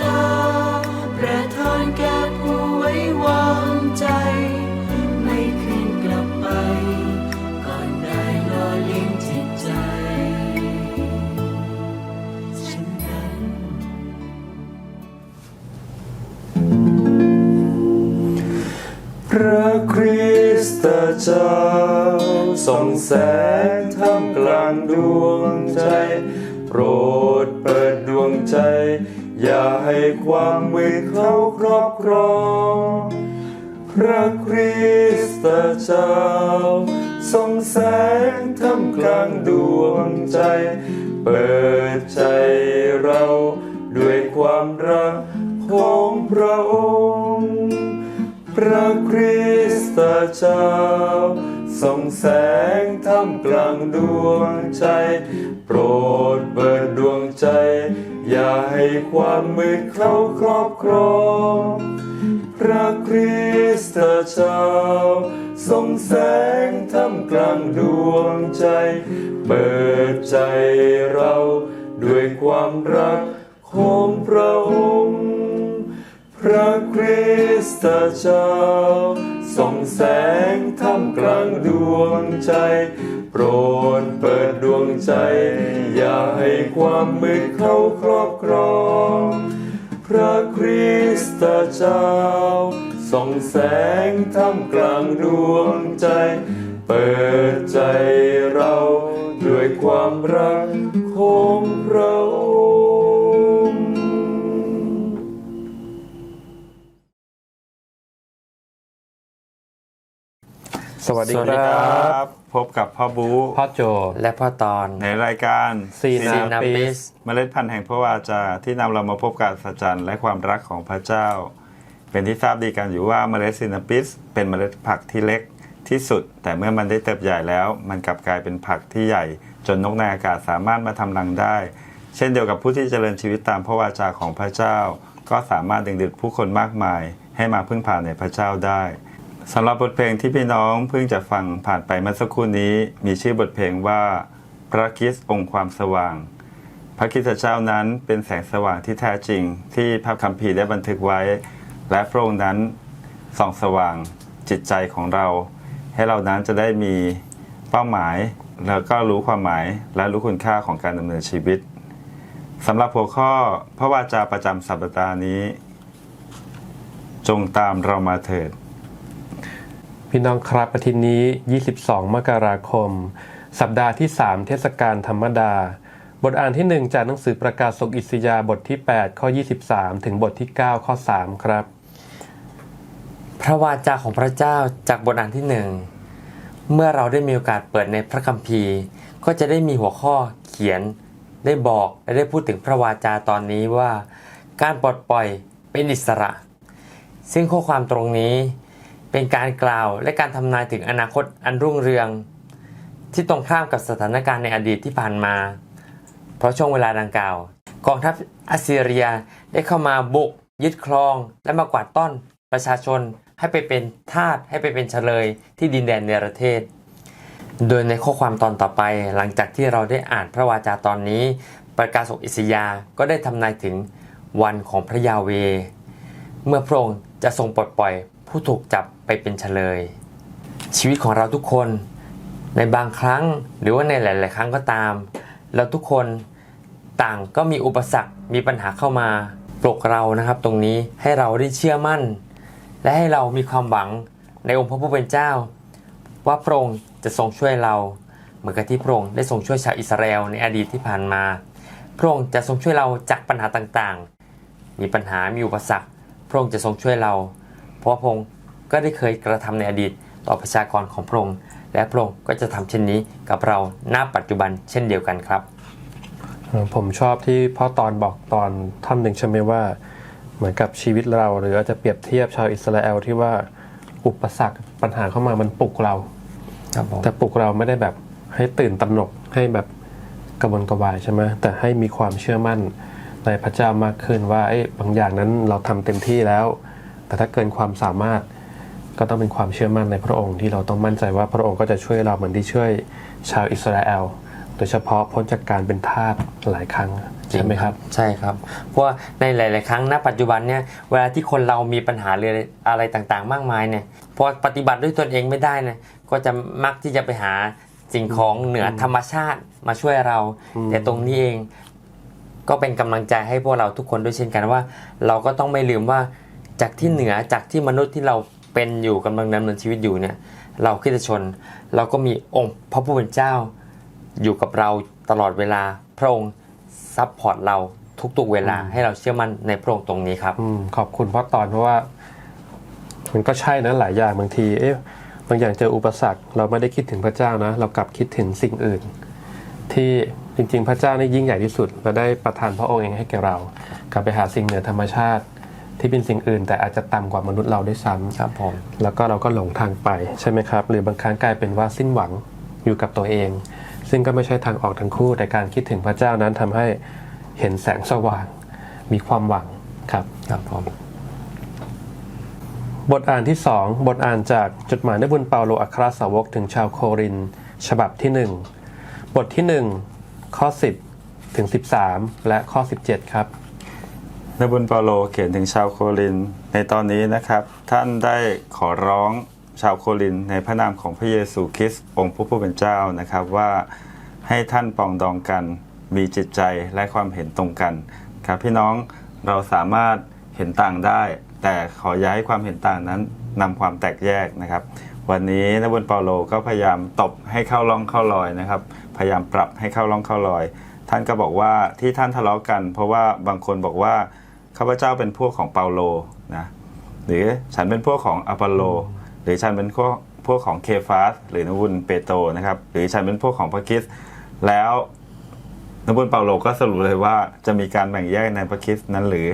จาประทานแก่ผู้ไว้วางใจ ไม่คืนกลับไป ก่อนได้ลอเลี้ยงจิตใจ ฉันนั้น พระคริสตเจ้าส่องแสงท่ามกลางดวงใจ โปรดเปิดดวงใจ อย่าให้ความมืดเข้าครอบครอง พระคริสตเจ้าส่องแสงท่ามกลางดวงใจ เปิดใจเราด้วยความรักของพระองค์ พระคริสตเจ้า ส่องแสงท่ามกลางดวงใจ โปรดเปิดดวงใจ อย่าให้ความมืดเข้าครอบครองพระคริสตเจ้าส่องแสงท่ามกลางดวงใจ เปิดใจเราด้วยความรักของพระองค์ พระคริสตเจ้า ส่องแสงท่ามกลางดวงใจ โปรดเปิดดวงใจ อย่าให้ความมืดเข้าครอบครอง พระคริสตเจ้า ส่องแสงท่ามกลางดวงใจ เปิดใจเรา ด้วยความรักของพระ สวัสดีสวัสคดีรัครับ บ พบกับพ่อบูพ่อโจ และพ่อตอน ในรายการซีนาซีนาปิปิสสเมล็ดพันธุ์แห่งพระวาจา ที่นำเรามาพบกับสัจจันและความรักของพระเจ้า เป็นที่ทราบดีกันอยู่ว่าเมล็ดซินาปิส เป็นเมล็ดผักที่เล็กที่สุด แต่เมื่อมันได้เติบใหญ่แล้ว มันกลับกลายเป็นผักที่ใหญ่ จนนกในอากาศสามารถมาทำรังได้ เช่นเดียวกับผู้ที่เจริญชีวิตตามพระวาจาของพระเจ้า ก็สามารถดึงดูดผู้คนมากมาย ให้มาพึ่งพาในพระเจ้าได้ สำหรับบทเพลงที่พี่น้องเพิ่งจะฟังผ่านไปเมื่อสักครู่นี้ มีชื่อบทเพลงว่าพระคิสองค์ความสว่าง พระคิสเจ้านั้นเป็นแสงสว่างที่แท้จริง ที่พระคัมภีร์ได้บันทึกไว้ และพระองค์นั้นส่องสว่างจิตใจของเรา ให้เรานั้นจะได้มีเป้าหมาย แล้วก็รู้ความหมายและรู้คุณค่าของการดำเนินชีวิตสำหรับหัวข้อพระวาจาประจำสัปดาห์นี้ จงตามเรามาเถิด พี่น้องครับอาทิตย์นี้ 22 มกราคม สัปดาห์ที่ 3 เทศกาลธรรมดา บทอ่านที่ 1 จากหนังสือประกาศสกอิสยาบทที่ 8 ข้อ 23 ถึงบทที่ 9 ข้อ 3 ครับ พระวาจาของพระเจ้าจากบทอ่านที่หนึ่งเมื่อเราได้มีโอกาสเปิดในพระคัมภีร์ ก็จะได้มีหัวข้อเขียน ได้บอกและได้พูดถึงพระวาจาตอนนี้ว่า การปลดปล่อยเป็นอิสระ ซึ่งข้อความตรงนี้ เป็นการกล่าวและการทำนายถึงอนาคตอันรุ่งเรือง ที่ตรงข้ามกับสถานการณ์ในอดีตที่ผ่านมา เพราะช่วงเวลาดังกล่าว กองทัพอัสซีเรียได้เข้ามาบุก ยึดครอง และมากวาดต้อนประชาชนให้ไปเป็นทาสให้ไปเป็นเฉลยที่ดินแดนเนประเทศ โดยในข้อความตอนต่อไป หลังจากที่เราได้อ่านพระวาจาตอนนี้ ประกาศกอิสยาก็ได้ทำนายถึงวันของพระยาเว เมื่อพระองค์จะทรงปลดปล่อยผู้ถูกจับ ไปเป็นเฉลย ชีวิตของเราทุกคนในบางครั้งหรือว่าในหลาย ๆ ครั้งก็ตาม เราทุกคนต่างก็มีอุปสรรคมีปัญหาเข้ามาปลุกเรานะครับตรงนี้ให้เราได้เชื่อมั่น และให้เรามีความหวังในองค์พระผู้เป็นเจ้า ว่าพระองค์จะทรงช่วยเรา เหมือนกับที่พระองค์ได้ทรงช่วยชาวอิสราเอลในอดีตที่ผ่านมา พระองค์จะทรงช่วยเราจากปัญหาต่าง ๆ มีปัญหามีอุปสรรค พระองค์จะทรงช่วยเรา เพราะพระองค์ ก็ได้เคยกระทำในอดีตต่อประชากรของพระองค์ และพระองค์ก็จะทำเช่นนี้กับเราณปัจจุบันเช่นเดียวกันครับเอ่อผมชอบที่พ่อตอนบอกตอนท่อนหนึ่งใช่ไหมว่า เหมือนกับชีวิตเรา หรืออาจจะเปรียบเทียบชาวอิสราเอลที่ว่าอุปสรรคปัญหาเข้ามามันปลุกเราครับผมแต่ปลุกเราไม่ได้แบบให้ตื่นตระหนกให้แบบกระวนกระวายใช่ไหมแต่ให้มีความเชื่อมั่นในพระเจ้ามากขึ้นว่าเอ้ยบางอย่างนั้นเราทำเต็มที่แล้ว แต่ถ้าเกินความสามารถ ก็ต้องเป็นความเชื่อมั่นในพระองค์ที่เราต้องมั่นใจว่าพระองค์ก็จะช่วยเราเหมือนที่ช่วยชาวอิสราเอลโดยเฉพาะพ้นจากการเป็นทาสหลายครั้งใช่ไหมครับ ใช่ครับ เพราะในหลาย ๆ ครั้งณปัจจุบันเนี่ยเวลาที่คนเรามีปัญหาเรื่องอะไรต่างๆ มากมายเนี่ยพอปฏิบัติด้วยตนเองไม่ได้เนี่ยก็จะมักที่จะไปหาสิ่งของเหนือธรรมชาติมาช่วยเรา แต่ตรงนี้เองก็เป็นกำลังใจให้พวกเราทุกคนด้วยเช่นกันว่า เราก็ต้องไม่ลืมว่าจากที่เหนือจากที่มนุษย์ที่เรา เป็นอยู่กำลังดำเนินชีวิตอยู่เนี่ยเราคริสตชน เราก็มีองค์พระผู้เป็นเจ้า อยู่กับเราตลอดเวลาพระองค์ซัพพอร์ตเราทุกๆเวลาให้เราเชื่อมั่นในพระองค์ตรงนี้ครับอืมขอบคุณพ่อตอนเพราะว่า มันก็ใช่นะหลายอย่างบางที เอ๊ะบางอย่างเจออุปสรรค เราไม่ได้คิดถึงพระเจ้านะ เรากลับคิดถึงสิ่งอื่น ที่จริง ๆ พระเจ้านี่ยิ่งใหญ่ที่สุดเราได้ประทานพระองค์เองให้แก่เรา กลับไปหาสิ่งเหนือธรรมชาติ ที่เป็นสิ่งอื่น แต่อาจจะต่ำกว่ามนุษย์เราด้วยซ้ำครับผมแล้วก็เราก็หลงทางไปใช่ไหมครับ หรือบางครั้งกลายเป็นว่าสิ้นหวังอยู่กับตัวเอง ซึ่งก็ไม่ใช่ทางออกทั้งคู่ แต่การคิดถึงพระเจ้านั้นทำให้เห็นแสงสว่าง มีความหวังครับครับผมบทอ่านที่ 2 บทอ่านจากจดหมายในบุญเปาโลอัครสาวกถึงชาวโครินธ์ฉบับที่ 1 บทที่ 1 ข้อ 10 ถึง 13 และข้อ 17 ครับในบุญเปาโลเขียนถึงชาวโครินในตอนนี้นะครับ ท่านได้ขอร้องชาวโครินในพระนามของพระเยซูคริสต์องค์พระผู้เป็นเจ้านะครับว่าให้ท่านปองดองกันมีจิตใจและความเห็นตรงกันครับพี่น้องเราสามารถเห็นต่างได้ แต่ขอย่าให้ความเห็นต่างนั้นนำความแตกแยกนะครับ วันนี้นบุญเปาโลก็พยายามตบให้เข้าร่องเข้ารอยนะครับ พยายามปรับให้เข้าร่องเข้ารอย ท่านก็บอกว่าที่ท่านทะเลาะกัน เพราะว่าบางคนบอกว่า ข้าพเจ้าเป็นพวกของเปาโลนะหรือฉันเป็นพวกของอพอลโล หรือฉันเป็นพวกพวกของเคฟาสหรือนบุญเปโตนะครับ หรือฉันเป็นพวกของพระคิสแล้วนบุญเปาโลก็สรุปเลยว่าจะมีการแบ่งแยกในพระคิสนั้นหรือ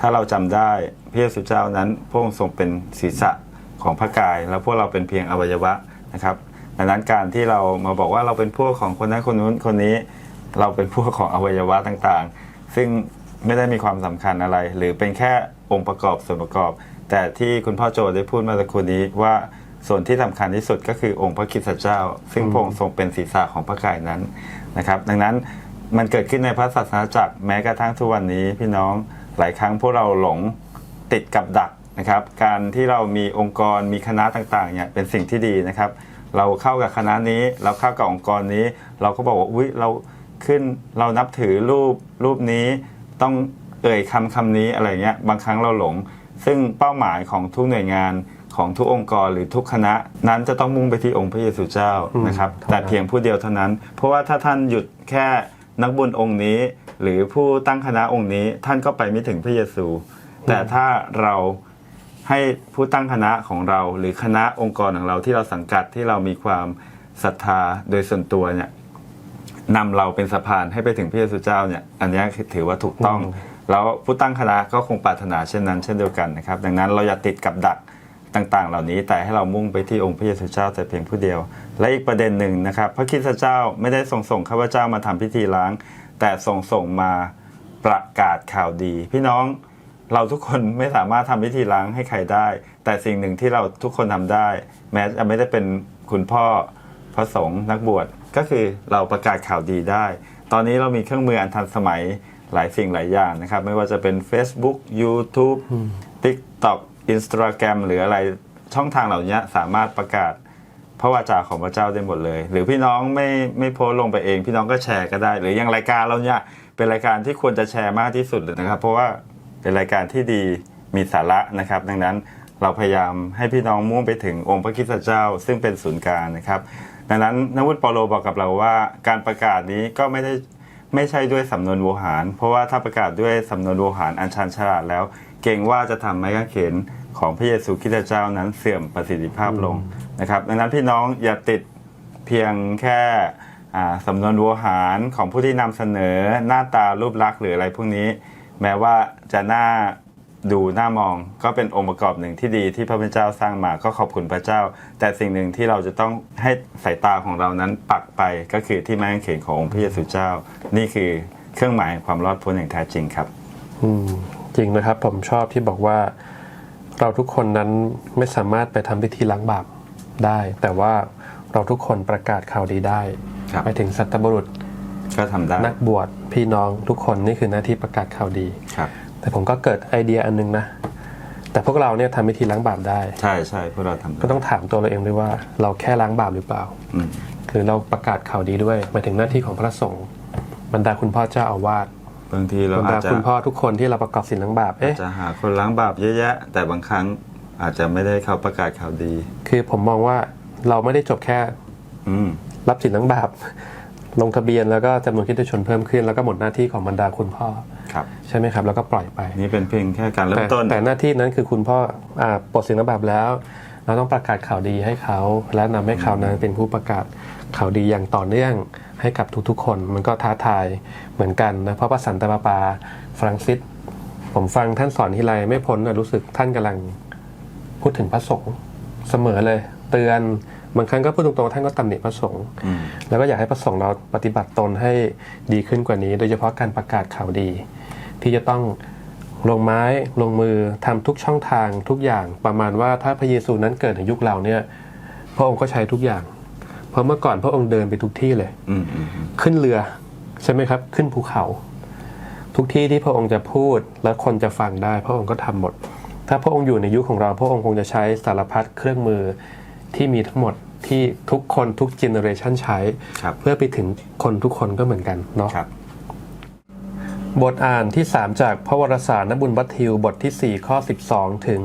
ถ้าเราจำได้พระเยซูเจ้านั้นพระองค์ทรงเป็นศีรษะของพระกาย แล้วพวกเราเป็นเพียงอวัยวะนะครับดังนั้นการที่เรามาบอกว่าเราเป็นพวกของคนนั้นคนนู้นคนนี้ เราเป็นพวกของอวัยวะต่างๆ ซึ่ง ไม่ได้มีความสำคัญอะไร หรือเป็นแค่องค์ประกอบส่วนประกอบ แต่ที่คุณพ่อโจได้พูดมาสักครู่นี้ว่าส่วนที่สำคัญที่สุดก็คือองค์พระคริสตเจ้า ซึ่งพระองค์ทรงเป็นศีรษะของพระกายนั้นนะครับ ดังนั้นมันเกิดขึ้นในพระศาสนาจักรแม้กระทั่งทุกวันนี้พี่น้องหลายครั้งพวกเราหลงติดกับดักนะครับ การที่เรามีองค์กรมีคณะต่างๆเนี่ยเป็นสิ่งที่ดีนะครับ เราเข้ากับคณะนี้เราเข้ากับองค์กรนี้ เราก็บอกว่าอุ้ยเราขึ้นเรานับถือรูปรูปนี้ ต้องเอ่ยคำคำนี้อะไรเงี้ยบางครั้งเราหลง ซึ่งเป้าหมายของทุกหน่วยงานของทุกองค์กรหรือทุกคณะ นั้นจะต้องมุ่งไปที่องค์พระเยซูเจ้าอืมนะครับเท่านั้นแต่เพียงผู้เดียวเท่านั้น เพราะว่าถ้าท่านหยุดแค่นักบุญองค์นี้ หรือผู้ตั้งคณะองค์นี้ท่านก็ไปไม่ถึงพระเยซู แต่ถ้าเราให้ผู้ตั้งคณะของเรา หรือคณะองค์กรของเราที่เราสังกัดที่เรามีความศรัทธาโดยส่วนตัวเนี่ย นำเราเป็นสะพานให้ไปถึงพระเยซูเจ้าเนี่ยอันนี้ถือว่าถูกต้องอืมแล้วผู้ตั้งคณะก็คงปรารถนาเช่นนั้น เช่นเดียวกันนะครับ ดังนั้นเราอย่าติดกับดักต่างๆ เหล่านี้แต่ให้เรามุ่งไปที่องค์พระเยซูเจ้าแต่เพียงผู้เดียว และอีกประเด็นหนึ่งนะครับ พระคริสตเจ้าไม่ได้ทรงส่งข้าพเจ้ามาทำพิธีล้าง แต่ทรงส่งมาประกาศข่าวดี พี่น้องเราทุกคนไม่สามารถทำพิธีล้างให้ใครได้ แต่สิ่งหนึ่งที่เราทุกคนทำได้ แม้จะไม่ได้เป็นคุณพ่อพระสงฆ์นักบวช ก็คือเราประกาศข่าวดีได้ ตอนนี้เรามีเครื่องมืออันทันสมัยหลายสิ่งหลายอย่างนะครับ ไม่ว่าจะเป็น Facebook YouTube TikTok Instagram หรืออะไรช่องทางเหล่านี้สามารถประกาศพระวาจาของพระเจ้าได้หมดเลย หรือพี่น้องไม่ไม่โพสต์ลงไปเอง พี่น้องก็แชร์ก็ได้ หรืออย่างรายการเราเนี่ยเป็นรายการที่ควรจะแชร์มากที่สุดเลยนะครับ เพราะว่าเป็นรายการที่ดีมีสาระนะครับ ดังนั้นเราพยายามให้พี่น้องมุ่งไปถึงองค์พระคริสตเจ้า ซึ่งเป็นศูนย์กลางนะครับ ดังนั้นนวุฒิปาโลบอกกับเราว่า การประกาศนี้ก็ไม่ได้ไม่ใช่ด้วยสำนวนโวหาร เพราะว่าถ้าประกาศด้วยสำนวนโวหารอันชันฉลาดแล้ว เกรงว่าจะทำไม้กางเขนของพระเยซูคริสต์เจ้านั้นเสื่อมประสิทธิภาพลงนะครับดังนั้นพี่น้องอย่าติดเพียงแค่สำนวนโวหารของผู้ที่นำเสนอหน้าตารูปลักษณ์หรืออะไรพวกนี้ แม้ว่าจะน่า ดูหน้ามองก็เป็นองค์ประกอบหนึ่งที่ดีที่พระพุทธเจ้าสร้างมาก็ขอบคุณพระเจ้า แต่สิ่งหนึ่งที่เราจะต้องให้สายตาของเรานั้นปักไปก็คือที่ไม้กางเขนขององค์พระเยซูเจ้า นี่คือเครื่องหมายแห่งความรอดพ้นอย่างแท้จริงครับอืมจริงนะครับผมชอบที่บอกว่า เราทุกคนนั้นไม่สามารถไปทำพิธีล้างบาปได้ แต่ว่าเราทุกคนประกาศข่าวดีได้ครับไปถึงสัตบุรุษก็ทำได้นักบวชพี่น้องทุกคนนี่คือหน้าที่ประกาศข่าวดีครับ แต่ผมก็เกิดไอเดียอันนึงนะ แต่พวกเราเนี่ยทำพิธีล้างบาปได้ ใช่ใช่พวกเราทำได้ก็ต้องถามตัวเราเองด้วยว่า เราแค่ล้างบาปหรือเปล่า อืมหรือเราประกาศข่าวดีด้วยหมายถึงหน้าที่ของพระสงฆ์บรรดาคุณพ่อเจ้าอาวาสบางทีเราบรรอาดาจจะคุณพ่อทุกคนที่เราประกอบศีลล้างบาปอาเอ๊ะ จจะหาคนล้างบาปเยอะแยะ แต่บางครั้งอาจจะไม่ได้เขาประกาศข่าวดี คือผมมองว่าเราไม่ได้จบแค่อืม รับศีลล้างบาป ลงทะเบียนแล้วก็จำนวนคริสตชนเพิ่มขึ้น แล้วก็หมดหน้าที่ของบรรดาคุณพ่อ ครับใช่ไหมครับ แล้วก็ปล่อยไปนี่เป็นเพียงแค่การเริ่แต่มต้น แต่หน้าที่นั้นคือคุณพ่ออ่าปลดศีลล้างบาปแล้ว เราต้องประกาศข่าวดีให้เขา และนำให้เขานั้นเป็นผู้ประกาศข่าวดีอย่างต่อเนื่องให้กับทุกๆ คน มันก็ท้าทายเหมือนกันนะเพราะพระสันตะปาปาฟรังซิสผมฟังท่านสอนทีไรไม่พ้นนะรู้สึกท่านกำลังพูดถึงพระสงฆ์เสมอเลย เตือน บางครั้งก็พูดตรงๆท่านก็ตำหนิพระสงฆ์อืมแล้วก็อยากให้พระสงฆ์เราปฏิบัติตนให้ดีขึ้นกว่านี้ โดยเฉพาะการประกาศข่าวดี ที่จะต้องลงไม้ลงมือทำทุกช่องทางทุกอย่างประมาณว่าถ้าพระเยซูนั้นเกิดในยุคเราเนี่ยพระองค์ก็ใช้ทุกอย่าง เพราะเมื่อก่อนพระองค์เดินไปทุกที่เลยอืมอืมอืมขึ้นเรือใช่ไหมครับ ขึ้นภูเขา ทุกที่ที่พระองค์จะพูดและคนจะฟังได้ พระองค์ก็ทำหมด ถ้าพระองค์อยู่ในยุคของเรา พระองค์คงจะใช้สารพัดเครื่องมือ ที่มีทั้งหมดที่ทุกคนทุกเจเนอเรชันใช้ครับเพื่อไปถึงคนทุกคนก็เหมือนกันเนาะครับบทอ่านที่ 3 จากพระวรสารนบุญบัตทิวบทที่ 4 ข้อ 12 ถึง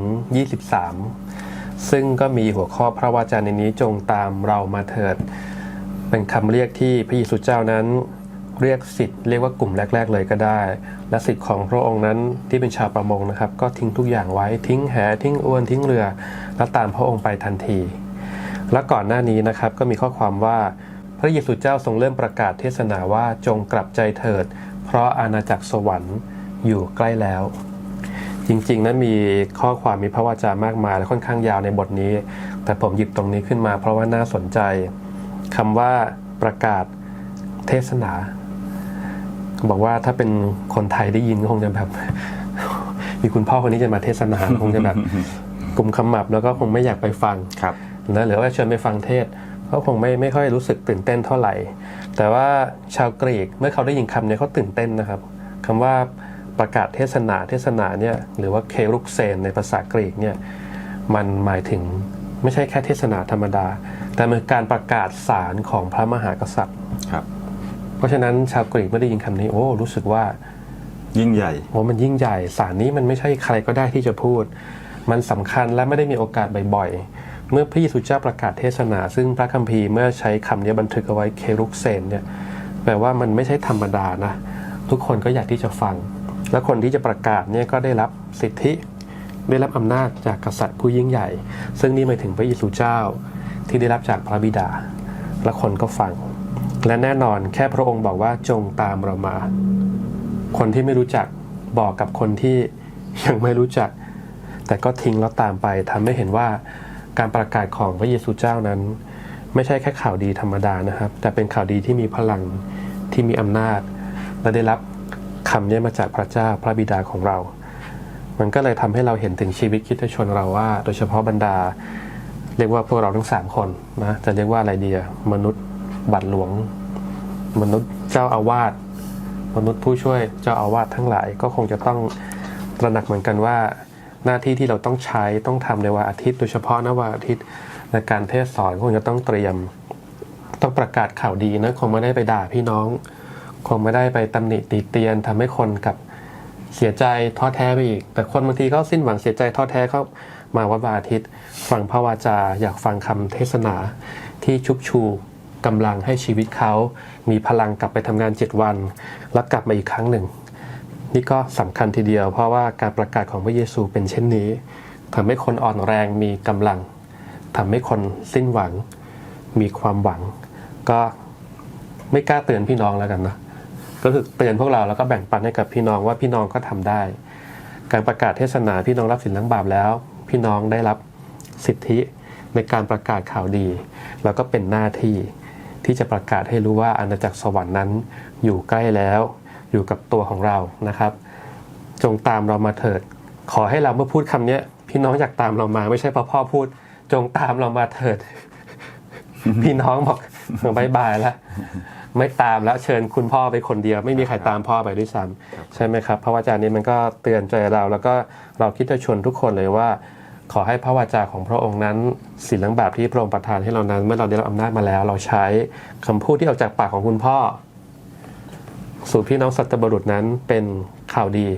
23 ซึ่งก็มีหัวข้อพระวาจาในนี้จงตามเรามาเถิด เป็นคำเรียกที่พระเยซูเจ้านั้นเรียกสิทธิ์เรียกว่ากลุ่มแรก ๆ เลยก็ได้ และสิทธิ์ของพระองค์นั้นที่เป็นชาวประมงนะครับ ก็ทิ้งทุกอย่างไว้ทิ้งแหทิ้งอวนทิ้งเรือ แล้วตามพระองค์ไปทันที และก่อนหน้านี้นะครับก็มีข้อความว่าพระเยซูเจ้าทรงเริ่มประกาศเทศนาว่าจงกลับใจเถิด เพราะอาณาจักรสวรรค์อยู่ใกล้แล้ว จริงๆนั้นมีข้อความมีพระวจามากมายและค่อนข้างยาวในบทนี้ แต่ผมหยิบตรงนี้ขึ้นมา เพราะว่าน่าสนใจคำว่าประกาศเทศนา บอกว่าถ้าเป็นคนไทยได้ยินก็คงจะแบบ มีคุณพ่อคนนี้จะมาเทศนาคงจะแบบกลุ่มขมับแล้วก็คงไม่อยากไปฟังครับ นะหรือว่าเชิญไปฟังเทศเขาคงไม่ไม่ค่อยรู้สึกตื่นเต้นเท่าไหร่ แต่ว่าชาวกรีกเมื่อเขาได้ยินคำนี้เขาตื่นเต้นนะครับคำว่าประกาศเทศนาเทศนาเนี่ยหรือว่าเครุกเซนในภาษากรีกเนี่ยมันหมายถึงไม่ใช่แค่เทศนาธรรมดา แต่มันคือการประกาศสารของพระมหากษัตริย์ครับ เพราะฉะนั้นชาวกรีกเมื่อได้ยินคำนี้โอ้รู้สึกว่ายิ่งใหญ่โอ้มันยิ่งใหญ่สารนี้มันไม่ใช่ใครก็ได้ที่จะพูด มันสำคัญและไม่ได้มีโอกาสบ่อยๆ เมื่อพระเยซูเจ้าประกาศเทศนา ซึ่งพระคัมภีร์เมื่อใช้คำนี้บันทึกเอาไว้เครุกเซนเนี่ยแปลว่ามันไม่ใช่ธรรมดานะ ทุกคนก็อยากที่จะฟัง และคนที่จะประกาศเนี่ยก็ได้รับสิทธิ ได้รับอำนาจจากกษัตริย์ผู้ยิ่งใหญ่ ซึ่งนี่หมายถึงพระเยซูเจ้าที่ได้รับจากพระบิดา และคนก็ฟัง และแน่นอนแค่พระองค์บอกว่าจงตามเรามา คนที่ไม่รู้จักบอกกับคนที่ยังไม่รู้จัก แต่ก็ทิ้งแล้วตามไปทำให้เห็นว่า การประกาศของพระเยซูเจ้านั้น ไม่ใช่แค่ข่าวดีธรรมดานะครับ แต่เป็นข่าวดีที่มีพลังที่มีอำนาจ และได้รับคำนี้มาจากพระเจ้าพระบิดาของเรา มันก็เลยทำให้เราเห็นถึงชีวิตคิดชนเราว่า โดยเฉพาะบรรดา เรียกว่าพวกเราทั้งสามคนนะจะเรียกว่าอะไรดีมนุษย์บัตรหลวง มนุษย์เจ้าอาวาสมนุษย์ผู้ช่วยเจ้าอาวาสทั้งหลายก็คงจะต้องตระหนักเหมือนกันว่า หน้าที่ที่เราต้องใช้ต้องทำในวันอาทิตย์ โดยเฉพาะในวันอาทิตย์ในการเทศสอนคงจะต้องเตรียม ต้องประกาศข่าวดีนะคงไม่ได้ไปด่าพี่น้อง คงไม่ได้ไปตำหนิติเตียนทำให้คนกับเสียใจท้อแท้ไปอีก แต่คนบางทีเขาสิ้นหวังเสียใจท้อแท้เขามาวัดวันอาทิตย์ ฟังพระวาจาอยากฟังคำเทศนาที่ชุบชูกำลังให้ชีวิตเขา มีพลังกลับไปทำงาน7วัน แล้วกลับมาอีกครั้งหนึ่ง นี่ก็สำคัญทีเดียว เพราะว่าการประกาศของพระเยซูเป็นเช่นนี้ทำให้คนอ่อนแรงมีกำลังทำให้คนสิ้นหวัง มีความหวัง ก็ไม่กล้าเตือนพี่น้องแล้วกันนะก็คือเตือนพวกเราแล้วก็แบ่งปันให้กับพี่น้องว่าพี่น้องก็ทำได้ การประกาศเทศนาพี่น้องรับสินล้างบาปแล้ว พี่น้องได้รับสิทธิในการประกาศข่าวดี แล้วก็เป็นหน้าที่ที่จะประกาศให้รู้ว่าอาณาจักรสวรรค์นั้นอยู่ใกล้แล้ว อยู่กับตัวของเรานะครับ จงตามเรามาเถิด ขอให้เราเมื่อพูดคำเนี้ยพี่น้องอยากตามเรามาไม่ใช่เพราะพ่อพูด จงตามเรามาเถิด พี่น้องบอกบายบายแล้วไม่ตามแล้วเชิญคุณพ่อไปคนเดียว ไม่มีใครตามพ่อไปด้วยซ้ำใช่ไหมครับพระวจานี้มันก็เตือนใจเรา แล้วก็เราคิดจะชวนทุกคนเลยว่า ขอให้พระวจาของพระองค์นั้นสิ่งล้างบาปที่พระองค์ประทานให้เรานั้น เมื่อเราได้รับอำนาจมาแล้ว เราใช้คำพูดที่ออกจากปากของคุณพ่อ สู่พี่น้องสัตบุรุษนั้นเป็นข่าวดี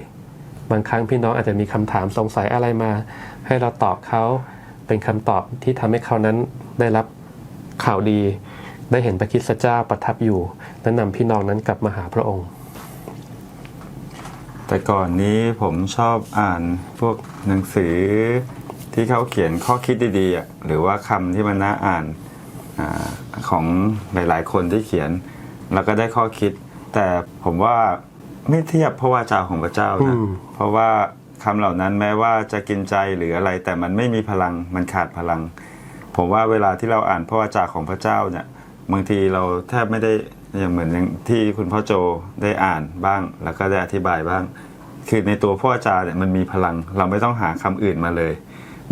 บางครั้งพี่น้องอาจจะมีคำถามสงสัยอะไรมา ให้เราตอบเขาเป็นคำตอบที่ทำให้เขานั้นได้รับข่าวดี ได้เห็นพระคริสเจ้าประทับอยู่และนำพี่น้องนั้นกลับมาหาพระองค์ แต่ก่อนนี้ผมชอบอ่านพวกหนังสือที่เขาเขียนข้อคิดดีๆหรือว่าคำที่มันน่าอ่านอของหลายๆ คนที่เขียน แล้วก็ได้ข้อคิด แต่ผมว่าไม่เทียบพระวาจาของพระเจ้านะอืมเพราะว่าคำเหล่านั้นแม้ว่าจะกินใจหรืออะไร แต่มันไม่มีพลังมันขาดพลัง ผมว่าเวลาที่เราอ่านพระวาจาของพระเจ้าเนี่ยบางทีเราแทบไม่ได้อย่างเหมือนอย่างที่คุณพ่อโจได้อ่านบ้าง แล้วก็ได้อธิบายบ้าง คือในตัวพระวจาเนี่ยมันมีพลัง เราไม่ต้องหาคำอื่นมาเลย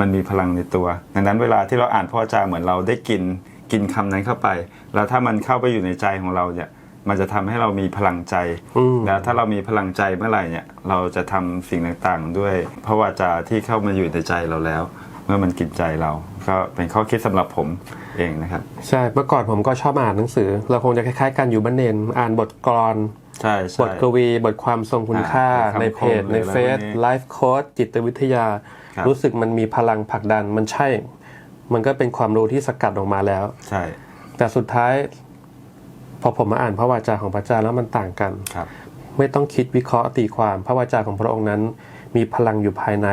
มันมีพลังในตัว ดังนั้นเวลาที่เราอ่านพระวจาเหมือนเราได้กินกินคำนั้นเข้าไป แล้วถ้ามันเข้าไปอยู่ในใจของเราเนี่ย มันจะทำให้เรามีพลังใจอืมแล้วถ้าเรามีพลังใจเมื่อไหร่เนี่ยเราจะทำสิ่งต่างๆ ด้วยพระวจาที่เข้ามาอยู่ในใจเราแล้ว เมื่อมันกินใจเรา ก็เป็นข้อคิดสำหรับผมเองนะครับ ใช่เมื่อก่อนผมก็ชอบอ่านหนังสือ เราคงจะคล้ายๆกันอยู่บ้านเนนอ่านบทกลอนใช่บใช่ทกวีบทความทรงคุณค่าอ่าในเพจคำคมในหรืออะไรเฟซพวกนี้ไลฟ์โค้ดจิตวิทยาครับรู้สึกมันมีพลังผลักดันมันใช่ มันก็เป็นความรู้ที่สกัดออกมาแล้ว ใช่ แต่สุดท้าย พอผมมาอ่านพระวาจาของพระเจ้าแล้วมันต่างกันครับไม่ต้องคิดวิเคราะห์ตีความพระวจาของพระองค์นั้น มีพลังอยู่ภายใน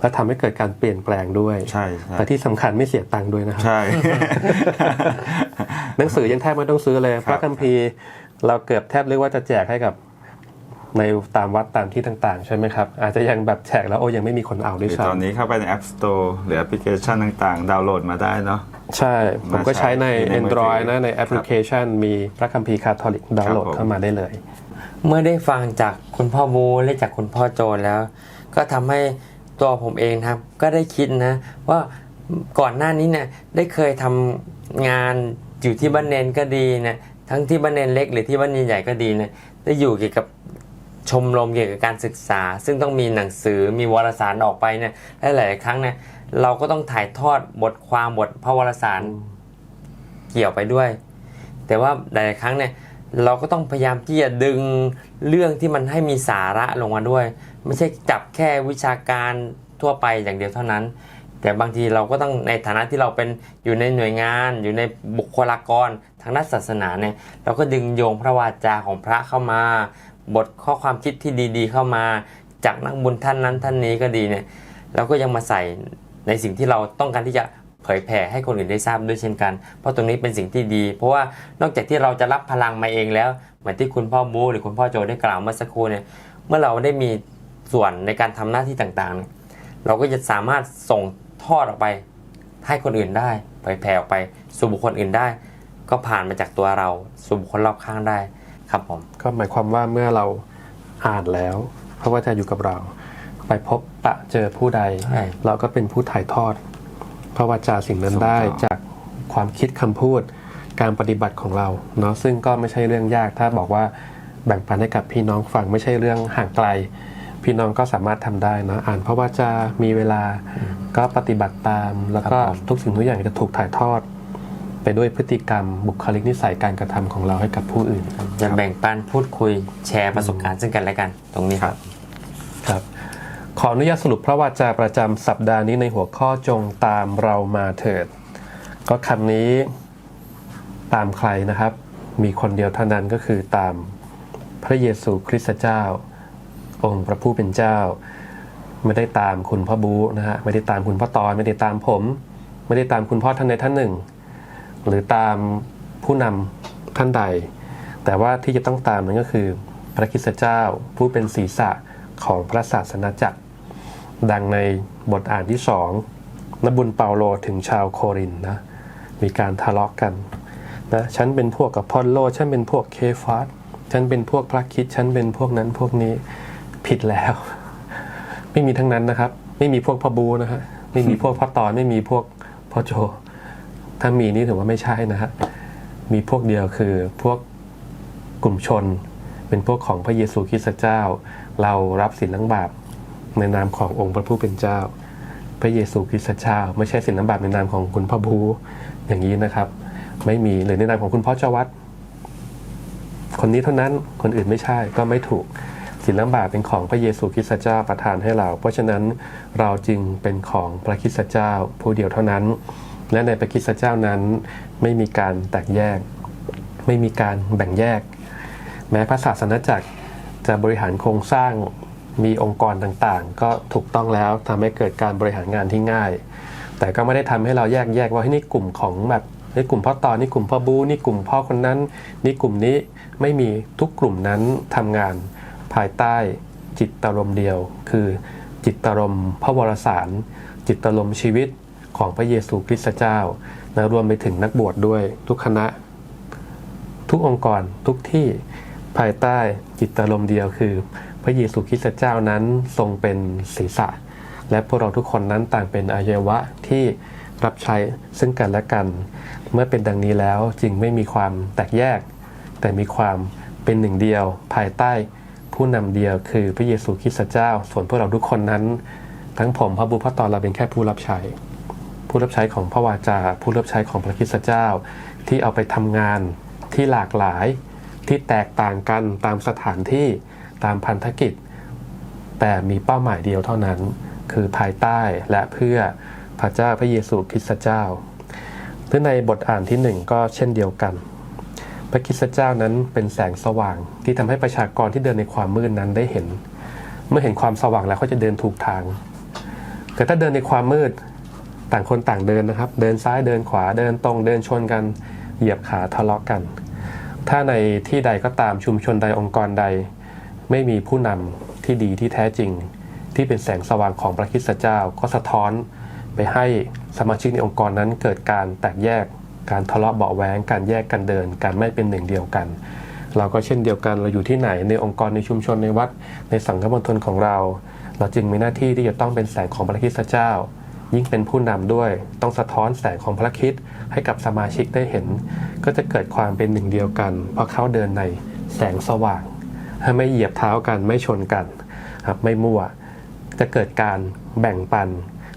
และทำให้เกิดการเปลี่ยนแปลงด้วยใช่ใช่แต่ที่สำคัญไม่เสียตังค์ด้วยนะครับใช่หนังสือยังแทบไม่ต้องซื้อเลย พระคัมภีร์เราเกือบแทบเรียกว่าจะแจกให้กับ ในตามวัดตามที่ต่างๆ ใช่ไหมครับ อาจจะยังแบบแจกแล้วโอ้ยังไม่มีคนเอาหด้วยรือซ้ตอนนี้เข้าไปใน App Store หรือแอปพลิเคชันต่างๆ ดาวน์โหลดมาได้เนาะำใช่ ผมก็ใช้ในมาใช้ในมือถือ Android นะในแอปพลิเคชัน มีพระคัมภีร์คาทอลิกดาวน์โหลดครับผมเข้ามาได้เลย เมื่อได้ฟังจากคุณพ่อบูและจากคุณพ่อโจนแล้ว ก็ทำให้ตัวผมเองนะครับ ก็ได้คิดนะ ว่าก่อนหน้านี้เนี่ยได้เคยทำงานอยู่ที่บ้านเนนก็ดีเนี่ยทั้งที่บ้านเนนเล็ก หรือที่บ้านเนนใหญ่ก็ดีเนี่ยได้อยู่เกี่ยวกับ ชมรมเกี่ยวกับการศึกษา ซึ่งต้องมีหนังสือมีวารสารออกไปเนี่ยหลายๆครั้งเนี่ยเราก็ต้องถ่ายทอดบทความบทพระวารสารเกี่ยวไปด้วย แต่ว่าหลายครั้งเนี่ยเราก็ต้องพยายามที่จะดึงเรื่องที่มันให้มีสาระลงมาด้วย ไม่ใช่จับแค่วิชาการทั่วไปอย่างเดียวเท่านั้น แต่บางทีเราก็ต้องในฐานะที่เราเป็นอยู่ในหน่วยงาน อยู่ในบุคลากรทางด้านศาสนาเนี่ยเราก็ดึงโยงพระวาจาของพระเข้ามา บทข้อความคิดที่ดีๆ เข้ามาจากนักบุญท่านนั้นท่านนี้ก็ดีเนี่ยเราก็ยังมาใส่ในสิ่งที่เราต้องการที่จะเผยแผ่ให้คนอื่นได้ทราบด้วยเช่นกัน เพราะตรงนี้เป็นสิ่งที่ดี เพราะว่านอกจากที่เราจะรับพลังมาเองแล้ว เหมือนที่คุณพ่อบูหรือคุณพ่อโจได้กล่าวเมื่อสักครู่เนี่ย เมื่อเราได้มีส่วนในการทำหน้าที่ต่างๆ เราก็จะสามารถส่งทอดออกไปให้คนอื่นได้เผยแผ่ออกไปสู่บุคคลอื่นได้ ก็ผ่านมาจากตัวเราสู่บุคคลรอบข้างได้ ครับผมก็หมายความว่าเมื่อเราอ่านแล้ว พระวจาอยู่กับเรา ไปพบปะเจอผู้ใด ใช่ เราก็เป็นผู้ถ่ายทอด พระวจาสิ่งนั้นได้ส่งต่อ จากความคิดคำพูดการปฏิบัติของเราเนาะซึ่งก็ไม่ใช่เรื่องยากถ้าบอกว่าแบ่งปันให้กับพี่น้องฟังไม่ใช่เรื่องห่างไกล พี่น้องก็สามารถทำได้นะอ่านพระวจามีเวลาก็ปฏิบัติตาม แล้วก็ครับผมทุกสิ่งทุกอย่างจะถูกถ่ายทอด ไปด้วยพฤติกรรม บุคลิกนิสัยการกระทำของเราให้กับผู้อื่นจะแบ่งปันพูดคุยแชร์ประสบการณ์ซึ่งกันและกัน ตรงนี้ครับครับขออนุญาตสรุปพระวาจาประจำสัปดาห์นี้ในหัวข้อจงตามเรามาเถิด ก็คำนี้ตามใครนะครับ มีคนเดียวเท่านั้นก็คือตามพระเยซูคริสต์เจ้า องค์พระผู้เป็นเจ้า ไม่ได้ตามคุณพ่อบูนะฮะไม่ได้ตามคุณพ่อตอนไม่ได้ตามผม ไม่ได้ตามคุณพ่อท่านใดท่านหนึ่ง หรือตามผู้นำท่านใด แต่ว่าที่จะต้องตามนั้นก็คือ พระคริสตเจ้าผู้เป็นศีรษะของพระศาสนาจักร ดังในบทอ่านที่สองนบุญเปาโลถึงชาวโครินนะมีการทะเลาะกันนะฉันเป็นพวกกับพอลโล ฉันเป็นพวกเคฟาสฉันเป็นพวกพระคิดฉันเป็นพวกนั้นพวกนี้ผิดแล้ว ไม่มีทั้งนั้นนะครับ ไม่มีพวกพอบูนะฮะไม่มีพวกพ่อตอนไม่มีพวกพ่อโจ ถ้ามีนี่ถือว่าไม่ใช่นะฮะมีพวกเดียวคือพวกกลุ่มชน เป็นพวกของพระเยซูคริสต์เจ้า เรารับสินล้างบาปในนามขององค์พระผู้เป็นเจ้า พระเยซูคริสต์เจ้า ไม่ใช่สินล้างบาปในนามของคุณพ่อบูอย่างนี้นะครับ ไม่มีหรือในนามของคุณพ่อเจ้าวัด คนนี้เท่านั้นคนอื่นไม่ใช่ก็ไม่ถูกสินล้างบาปเป็นของพระเยซูคริสต์เจ้าประทานให้เรา เพราะฉะนั้นเราจึงเป็นของพระคริสต์เจ้าผู้เดียวเท่านั้น และในพระคริสต์เจ้านั้นไม่มีการแตกแยก ไม่มีการแบ่งแยก แม้พระศาสนาจักรจะบริหารโครงสร้างมีองค์กรต่างๆ ก็ถูกต้องแล้วทำให้เกิดการบริหารงานที่ง่าย แต่ก็ไม่ได้ทำให้เราแยกแยกว่าเฮ้นี่กลุ่มของแบบนี่กลุ่มพ่อต่อนี่กลุ่มพ่อบูนี่กลุ่มพ่อคนนั้น นี่กลุ่มนี้ไม่มีทุกกลุ่มนั้นทำงานภายใต้จิตตารมณ์เดียว คือจิตตารมณ์พระวรสาร จิตตารมณ์ชีวิต ของพระเยซูคริสต์เจ้าและรวมไปถึงนักบวชดด้วยทุกคณะ ทุกองค์กรทุกที่ภายใต้จิตอารมณ์เดียวคือ พระเยซูคริสต์เจ้านั้นทรงเป็นศีรษะ และพวกเราทุกคนนั้นต่างเป็นอวัยวะที่รับใช้ซึ่งกันและกัน เมื่อเป็นดังนี้แล้วจึงไม่มีความแตกแยก แต่มีความเป็นหนึ่งเดียว ภายใต้ผู้นำเดียวคือพระเยซูคริสต์เจ้า ส่วนพวกเราทุกคนนั้น ทั้งผมพระบุพระตอนเราเป็นแค่ผู้รับใช้ ผู้รับใช้ของพระวาจา ผู้รับใช้ของพระคริสเจ้า ที่เอาไปทำงานที่หลากหลาย ที่แตกต่างกันตามสถานที่ตามพันธกิจ แต่มีเป้าหมายเดียวเท่านั้น คือภายใต้และเพื่อพระเจ้าพระเยซูคริสต์เจ้าซึ่งในบทอ่านที่หนึ่งก็เช่นเดียวกัน พระคริสตเจ้านั้นเป็นแสงสว่างที่ทำให้ประชากรที่เดินในความมืดนั้นได้เห็น เมื่อเห็นความสว่างแล้วเขาจะเดินถูกทาง แต่ถ้าเดินในความมืด ต่างคนต่างเดินนะครับ เดินซ้ายเดินขวาเดินตรงเดินชนกัน เหยียบขาทะเลาะกัน ถ้าในที่ใดก็ตามชุมชนใดองค์กรใด ไม่มีผู้นำที่ดีที่แท้จริง ที่เป็นแสงสว่างของพระคริสเจ้าก็สะท้อนไปให้สมาชิกในองค์กรนั้นเกิดการแตกแยก การทะเลาะเบาะแว้งการแยกกันเดิน การไม่เป็นหนึ่งเดียวกัน เราก็เช่นเดียวกันเราอยู่ที่ไหนในองค์กรในชุมชนในวัดในสังฆมณฑลของเรา เราจึงมีหน้าที่ที่จะต้องเป็นแสงของพระคริสเจ้า ยิ่งเป็นผู้นำด้วย ต้องสะท้อนแสงของพระคริสต์ให้กับสมาชิกได้เห็น ก็จะเกิดความเป็นหนึ่งเดียวกัน เพราะเขาเดินในแสงสว่างไม่เหยียบเท้ากันไม่ชนกันครับไม่มั่ว จะเกิดการแบ่งปัน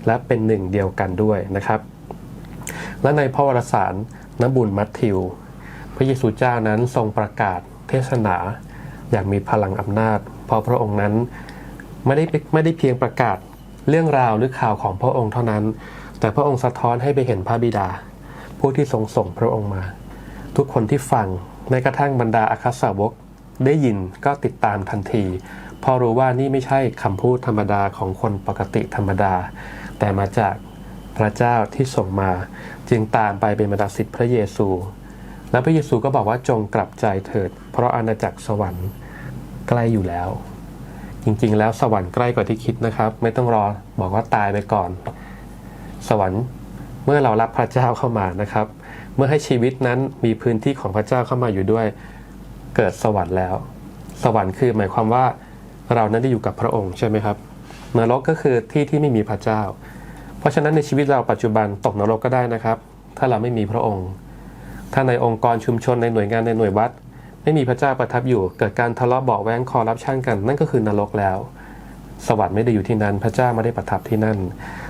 และเป็นหนึ่งเดียวกันด้วยนะครับ และในพระวรสารนบุญมัทธิว พระเยซูเจ้านั้นทรงประกาศเทศนาอย่างมีพลังอำนาจ เพราะพระองค์นั้นไม่ได้ไม่ได้เพียงประกาศ เรื่องราวหรือข่าวของพระองค์เท่านั้น แต่พระองค์สะท้อนให้ไปเห็นพระบิดา ผู้ที่ทรงส่งพระองค์มา ทุกคนที่ฟังในกระทั่งบรรดาอาคัสสาวกได้ยินก็ติดตามทันที พอรู้ว่านี่ไม่ใช่คำพูดธรรมดาของคนปกติธรรมดา แต่มาจากพระเจ้าที่ส่งมา จึงตามไปเป็นบรรดาศิษย์พระเยซู แล้วพระเยซูก็บอกว่าจงกลับใจเถิด เพราะอาณาจักรสวรรค์ใกล้อยู่แล้ว จริงๆ แล้วสวรรค์ใกล้กว่าที่คิดนะครับ ไม่ต้องรอบอกว่าตายไปก่อน สวรรค์เมื่อเรารับพระเจ้าเข้ามานะครับ เมื่อให้ชีวิตนั้นมีพื้นที่ของพระเจ้าเข้ามาอยู่ด้วย เกิดสวรรค์แล้ว สวรรค์คือหมายความว่าเรานั้นได้อยู่กับพระองค์ใช่ไหมครับนรกก็คือที่ที่ไม่มีพระเจ้า เพราะฉะนั้นในชีวิตเราปัจจุบันตกนรกก็ได้นะครับ ถ้าเราไม่มีพระองค์ ถ้าในองค์กรชุมชนในหน่วยงานในหน่วยวัด ไม่มีพระเจ้าประทับอยู่ เกิดการทะเลาะเบาแว้งคอรับชันกัน นั่นก็คือนรกแล้ว สวรรค์ไม่ได้อยู่ที่นั่นพระเจ้าไม่ได้ประทับที่นั่น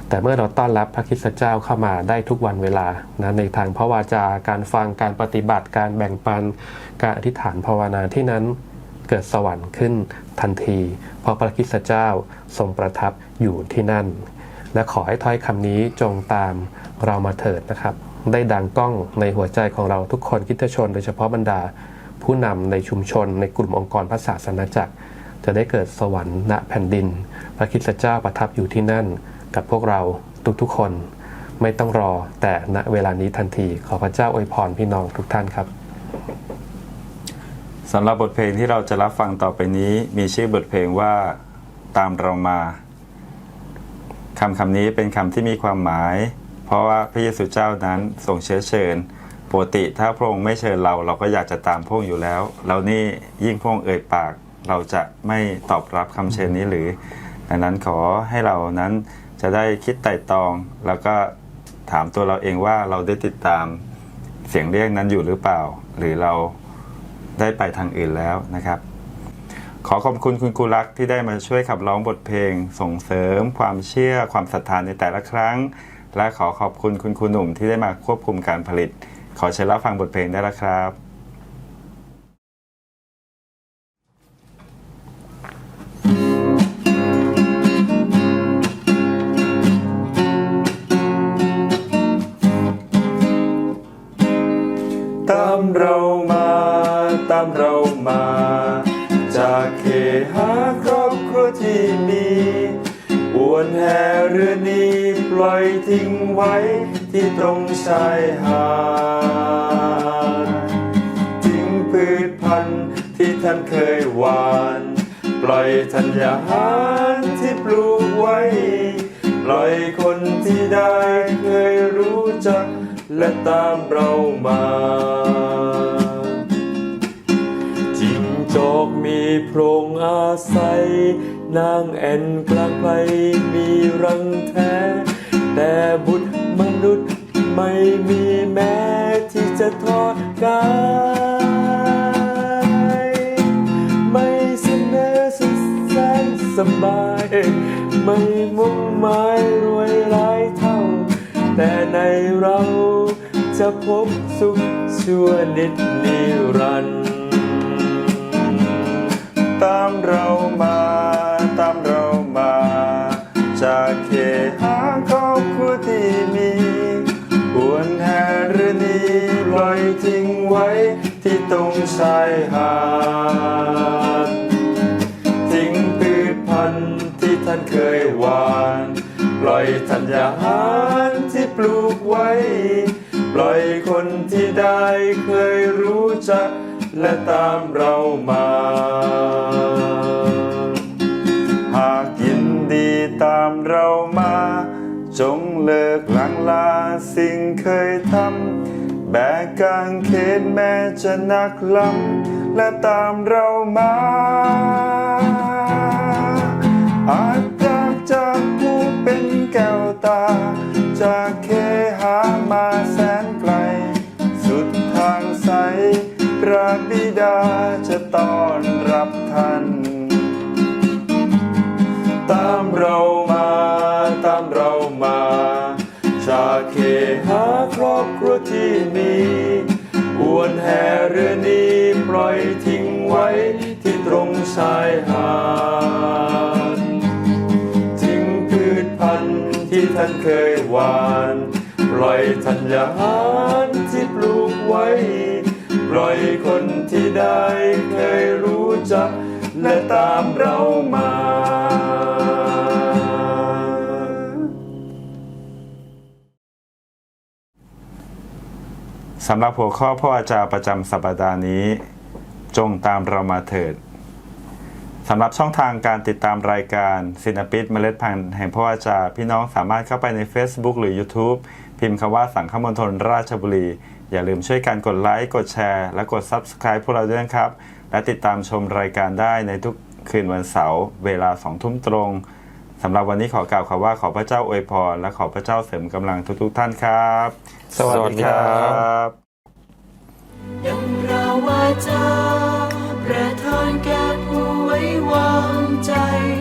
แต่เมื่อเราต้อนรับพระคริสตเจ้าเข้ามาได้ทุกวันเวลานะในทางพระวาจา การฟังการปฏิบัติ การแบ่งปัน การอธิษฐานภาวนาที่นั้นเกิดสวรรค์ขึ้นทันที เพราะพระคริสตเจ้าทรงประทับอยู่ที่นั่น และขอให้ถ้อยคำนี้จงตามเรามาเถิดนะครับ ได้ดังกล้องในหัวใจของเราทุกคนคริสตชน โดยเฉพาะบรรดา ผู้นำในชุมชน ในกลุ่มองค์กรพระศาสนาจักร จะได้เกิดสวรรค์ณแผ่นดิน พระคริสตเจ้าประทับอยู่ที่นั่น กับพวกเราทุกๆคน ไม่ต้องรอแต่ณเวลานี้ทันทีขอพระเจ้าอวยพรพี่น้องทุกท่านครับสำหรับบทเพลงที่เราจะรับฟังต่อไปนี้ มีชื่อบทเพลงว่าตามเรามาคำคำนี้เป็นคำที่มีความหมาย เพราะว่าพระเยซูเจ้านั้นทรงเชื้อเชิญ ปกติถ้าพระองค์ไม่เชิญเราเราก็อยากจะตามพระองค์อยู่แล้ว เรานี่ยิ่งพระองค์เอ่ยปาก เราจะไม่ตอบรับคำเชิญนี้หรือ ดังนั้นขอให้เรานั้นจะได้คิดไต่ตรอง แล้วก็ถามตัวเราเองว่าเราได้ติดตามเสียงเรียกนั้นอยู่หรือเปล่า หรือเราได้ไปทางอื่นแล้วนะครับ ขอขอบคุณคุณครูรักที่ได้มาช่วยขับร้องบทเพลง ส่งเสริม ความเชื่อความศรัทธาในแต่ละครั้ง และขอขอบคุณคุณครูหนุ่มที่ได้มาควบคุมการผลิต ขอเชิญรับฟังบทเพลงได้แล้วครับตามเรามาตามเรามา จากเขหาครอบครัวที่มีอวนแห่เรือนี้ปล่อยทิ้งไว้ ที่ตรงชายหาดทิ้งพืชพันธุ์ที่ท่านเคยหวาน ปล่อยธัญญาหารที่ปลูกไว้ ปล่อยคนที่ได้เคยรู้จัก และตามเรามาจิงจอกมีโพรงอาศัย นางแอนกลางไพมีรังแท้ แต่บุตร ไม่มีแม้ที่จะทอดกายไม่เสนอสุดแสนสบาย ไม่มุ่งหมายรวยหลายเท่า แต่ในเราจะพบสุขชั่วนิดนิรันต์ตามเรามา ทิ้งไว้ที่ตรงชายหาดทิ้งพืชพันธุ์ที่ท่านเคยหวานปล่อยธัญญาหารที่ปลูกไว้ ปล่อยคนที่ได้เคยรู้จัก และตามเรามา หากยินดีตามเรามา จงเลิกหลังลาสิ่งเคยทำ แบกกางเขนแม้จะนักลำและตามเรามาอาจจากจากผู้เป็นแก้วตาจาก นเคยหวาน ปล่อยธัญญาหารที่ปลูกไว้ ปล่อยคนที่ได้เคยรู้จัก และตามเรามาสำหรับหัวข้อพ่ออาจารย์ประจำสัปดาห์นี้ จงตามเรามาเถิด สำหรับช่องทางการติดตามรายการศิลปิศเมล็ดพันธุ์แห่งพ่ออาจารย์พี่น้องสามารถเข้าไปใน Facebook หรือ YouTube พิมพ์คำว่าสังฆมณฑลราชบุรี อย่าลืมช่วยกันกดไลค์กดแชร์ และกด Subscribe พวกเราด้วยนะครับ และติดตามชมรายการได้ในทุกคืนวันเสาร์เวลาสองทุ่มตรงสำหรับวันนี้ขอกล่าวคำว่าขอพระเจ้าอวยพรและขอพระเจ้าเสริมกำลังทุกๆท่านครับ สวัสดีครับดังพระวาจาประทานแก่ผู้ไว้วาง ใจ